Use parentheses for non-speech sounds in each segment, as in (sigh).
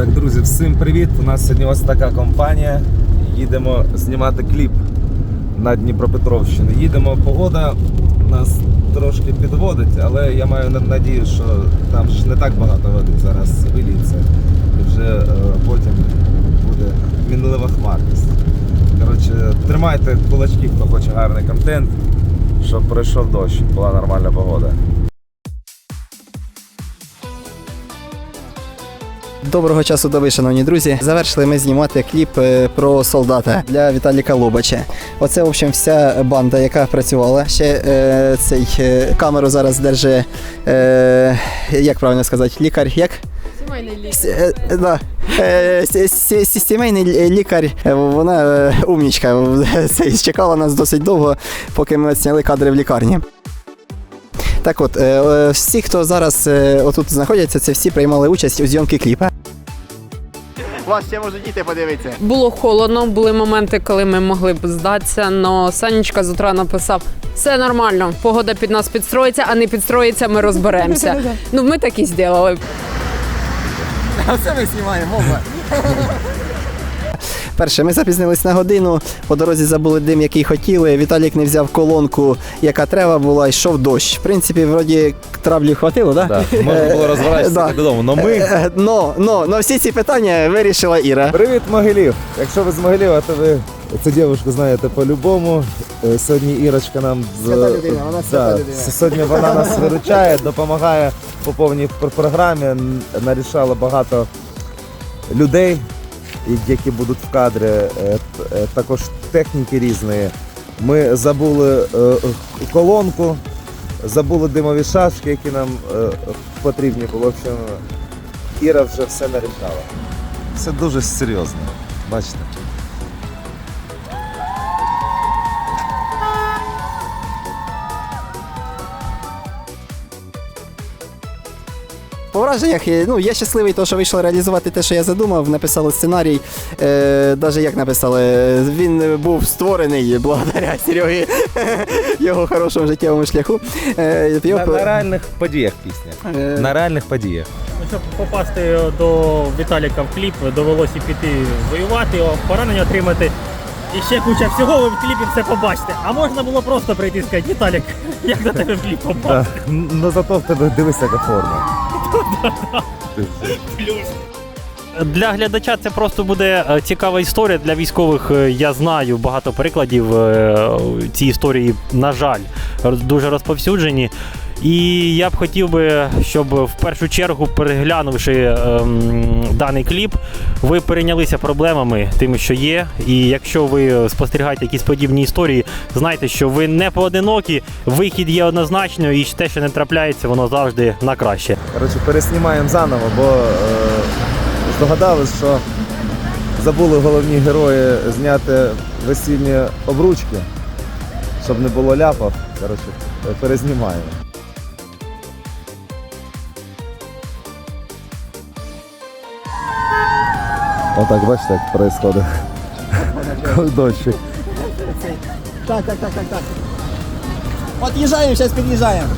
Так, друзі, всім привіт! У нас сьогодні ось така компанія. Їдемо знімати кліп на Дніпропетровщину. Їдемо, погода нас трошки підводить, але я маю надію, що там ж не так багато води зараз виліться. І вже е, потім буде мінлива хмарність. Коротше, тримайте кулачки, хто хоче гарний контент, щоб пройшов дощ, була нормальна погода. Доброго часу доби, шановні друзі. Завершили ми знімати кліп е, про солдата для Віталіка Лобача. Оце, в общем, вся банда, яка працювала. Ще е, цей е, камеру зараз держить, е, як правильно сказати, лікар. Як? Сімейний лікар. Да. Е, Сімейний лі- е, вона е, умнічка. (laughs) Це, чекала нас досить довго, поки ми зняли кадри в лікарні. Так от, е, е, всі, хто зараз е, отут знаходяться, це всі приймали участь у зйомці кліпа. Вас ще можуть діти подивитися. Було холодно, були моменти, коли ми могли б здатися, але Санечка з утра написав: все нормально, погода під нас підстроїться, а не підстроїться, ми розберемося. (laughs) Ну ми так і зробили. А це ми знімаємо, мова. Перше, ми запізнились на годину, по дорозі забули дим, який хотіли. Віталік не взяв колонку, яка треба була, йшов дощ. В принципі, вроді травлі хватило, так? Да? Так, можна було розвиватися (laughs) додому. Но ми Е, Но, но, но всі ці питання вирішила Іра. Привіт, Могилів! Якщо ви з Могилєва, то ви цю дівчинку знаєте по-любому. Е, Сьогодні Ірочка нам з- Свята людина, вона свята Да, людина. Сьогодні вона (laughs) нас виручає, допомагає по повній програмі. Нарішала багато людей, які будуть в кадрі, е, т- е, також техніки різної. Ми забули е, колонку, забули димові шашки, які нам е, потрібні були. В общем, Іра вже все нарішала. Все дуже серйозно. Бачите. По враженнях, е, ну, я щасливий, то, що вийшло реалізувати те, що я задумав. Написали сценарій. Е, даже як написали, е, він був створений благодаря Серегі, (laughs) його хорошому життєвому шляху. Е, його- На, на реальних подіях пісня. Е, На реальних подіях. Ну, Щоб попасти до Віталіка в кліп, довелося піти воювати, його поранення отримати. І ще куча всього, ви в кліпі все побачите. А можна було просто прийти і сказати, Віталік, (laughs) як до тебе в кліп? Так, ну зато в тебе дивися яка форма. Для глядача це просто буде е, цікава історія. Для військових е, я знаю багато прикладів. е, Ці історії, на жаль, дуже розповсюджені. І я б хотів би, щоб в першу чергу, переглянувши ем, даний кліп, ви перейнялися проблемами тими, що є. І якщо ви спостерігаєте якісь подібні історії, знайте, що ви не поодинокі, вихід є однозначно, і те, що не трапляється, воно завжди на краще. Коротше, переснімаємо заново, бо е, здогадались, що забули головні герої зняти весільні обручки, щоб не було ляпав. Коротше, перезнімаємо. Отак, бачите, як. Коли дощик. Так, так, так, так, так. От їжджаємо, зараз під'їжджаємо.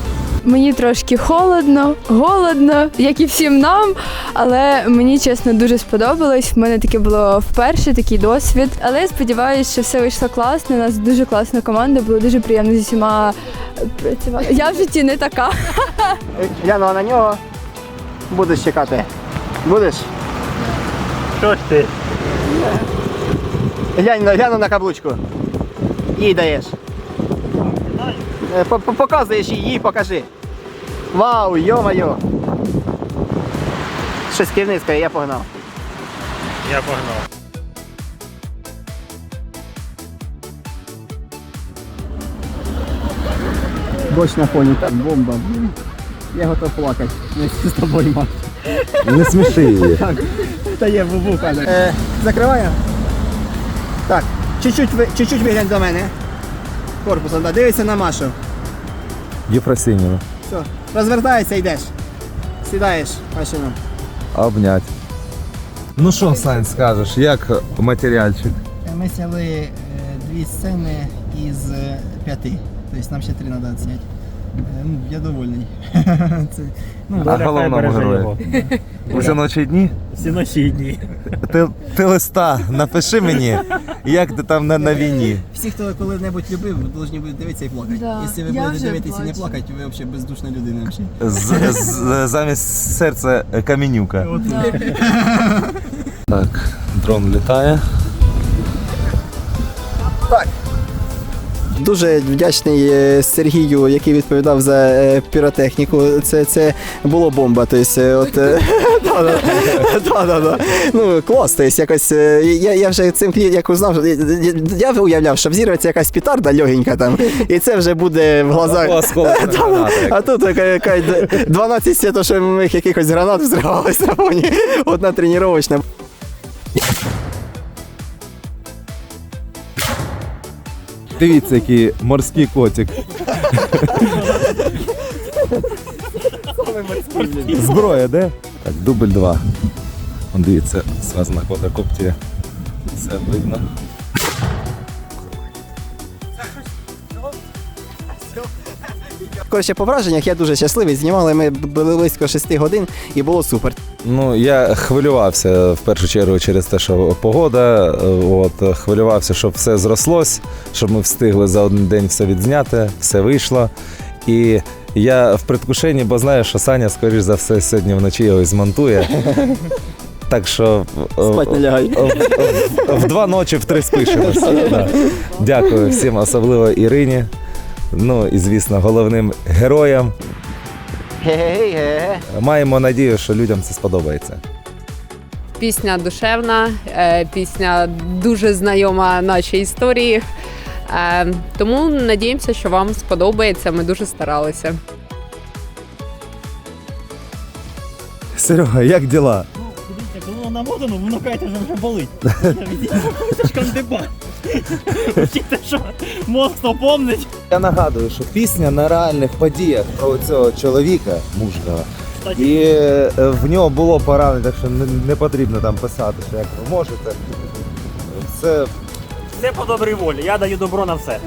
Мені трошки холодно, голодно, як і всім нам. Але мені чесно дуже сподобалось. В мене таке було вперше такий досвід. Але я сподіваюся, що все вийшло класно. У нас дуже класна команда, було дуже приємно з усіма працювати. Я в житті не така. Гляну а на нього. Будеш чекати. Будеш? Що ж ти? Глянь, на- гляну на каблучку. Їй даєш. Е, по- по- Показуєш їй, їй покажи. Вау, йо-моє. Щось керівницьке, я погнав. Я погнав. Дощ на фоні, так бомба. Я готов плакати. З тобою, мав. Не сміши її. Та є бубу, каже. Е, закриваємо. Так, чуть-чуть, ви- чуть-чуть виглянь до мене. Корпусом, да. дивися на Машу. Єфросиніна. Все, розвертайся, йдеш. Сідаєш, машину. Обнять. Ну що, Сань, скажеш, як матеріальчик? Ми сняли е, дві сцени із е, п'яти. Тобто нам ще три треба зняти. Е, Ну, я довольний. (laughs) Це, ну, А Доля хай головному береже герою? його. Уже ночі дні. Всі ночі дні. Ти, ти листа, напиши мені, як ти там на, на війні. Всі, хто коли-небудь любив, повинні будуть дивитися і плакати. Да. Якщо ви Я будете вже дивитися і не плачу. плакати, ви взагалі бездушна людина. взагалі. З, з, замість серця каменюка. Так, дрон літає. Дуже вдячний е, Сергію, який відповідав за е, піротехніку. Це, це було бомба. Тобто, от. (laughs) Ну, клас, тобто, якось, я, я вже цим як узнав, я, уявляв, що взірветься якась петарда легенька там, і це вже буде в глазах. (laughs) А тут така, яка 12 святошумих якихось гранат взривалось на фоні. Одна тренувачна. Дивіться, який морський котик. Зброя, де? Так, дубль 2. Вон дивіться, связана на квадрокоптері. Все видно. Коротше, по враженнях я дуже щасливий. Знімали ми були близько 6 годин і було супер. Ну, я хвилювався в першу чергу через те, що погода. е, От, хвилювався, щоб все зрослось, щоб ми встигли за один день все відзняти, все вийшло. І я в предвкушенні, бо знаю, що Саня, скоріш за все, сьогодні вночі його і змонтує. (laughs) Так що е, Спать не лягай. в, в два ночі в три спишемось. Да. Дякую всім, особливо Ірині. Ну і звісно, головним героям. Маємо надію, що людям це сподобається. Пісня душевна, е, пісня дуже знайома нашій історії. Е, Тому надіємося, що вам сподобається. Ми дуже старалися. Серега, як діла? Дивіться, коли воно намотано, воно кайте вже вже болить. Це ж. Вчите, що мозг то помнить. Я нагадую, що пісня на реальних подіях про цього чоловіка мужнього. І е, в нього було поранення, так що не, не потрібно там писати, що як ви можете. Це Все по добрій волі, я даю добро на все.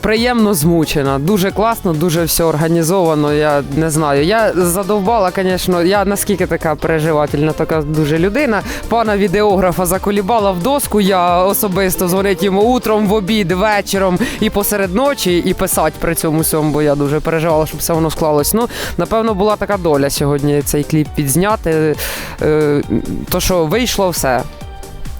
Приємно змучена. Дуже класно, дуже все організовано. Я не знаю. Я задовбала, звісно. Я наскільки така переживательна, така дуже людина. Пана відеографа заколібала в доску. Я особисто дзвонить йому утром, в обід, вечором і посеред ночі, і писати при цьому всьому, бо я дуже переживала, щоб все воно склалось. Ну, напевно, була така доля сьогодні цей кліп підзняти. Е, То, що вийшло все.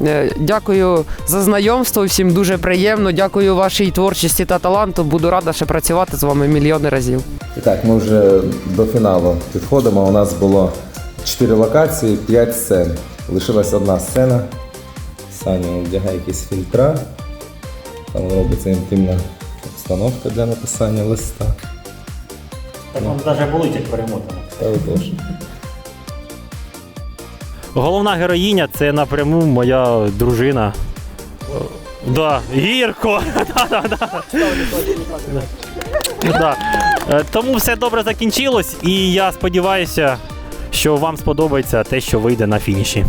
Е, Дякую за знайомство. Всім дуже приємно. Дякую вашій творчості та таланту. Буду рада ще працювати з вами мільйони разів. І так, ми вже до фіналу підходимо. У нас було 4 локації, 5 сцен. Лишилась одна сцена. Саня вдягає якісь фільтра. Там робиться інтимна обстановка для написання листа. Так вам навіть болить, як перемотано. Та отож. Головна героїня це напряму моя дружина. Да, гірко. (laughs) Е, Тому все добре закінчилось, і я сподіваюся, що вам сподобається те, що вийде на фініші.